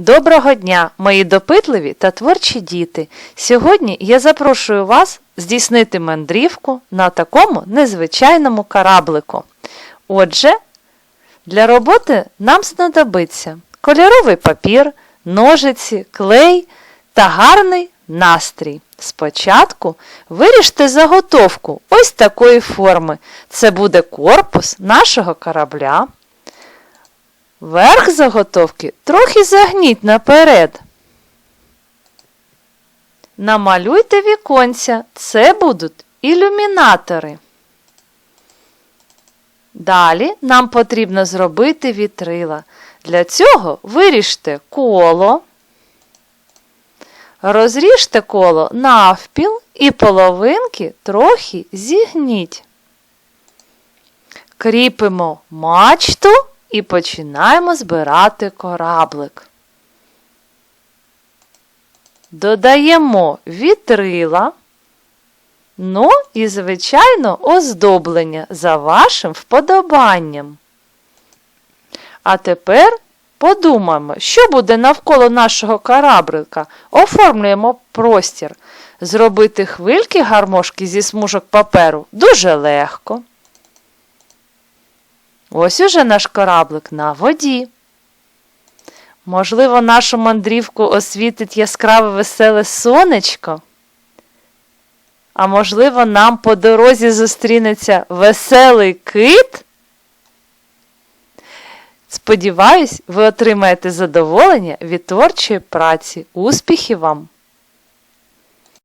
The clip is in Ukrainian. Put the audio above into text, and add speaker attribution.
Speaker 1: Доброго дня, мої допитливі та творчі діти! Сьогодні я запрошую вас здійснити мандрівку на такому незвичайному кораблику. Отже, для роботи нам знадобиться кольоровий папір, ножиці, клей та гарний настрій. Спочатку виріжте заготовку ось такої форми. Це буде корпус нашого корабля. Верх заготовки трохи загніть наперед. Намалюйте віконця, це будуть ілюмінатори. Далі нам потрібно зробити вітрила. Для цього виріжте коло, розріжте коло навпіл і половинки трохи зігніть. Кріпимо мачту і починаємо збирати кораблик. Додаємо вітрила, ну і, звичайно, оздоблення за вашим вподобанням. А тепер подумаємо, що буде навколо нашого кораблика. Оформлюємо простір. Зробити хвильки гармошки зі смужок паперу дуже легко. Ось уже наш кораблик на воді. Можливо, нашу мандрівку освітить яскраве веселе сонечко. А можливо, нам по дорозі зустрінеться веселий кит. Сподіваюсь, ви отримаєте задоволення від творчої праці. Успіхів вам!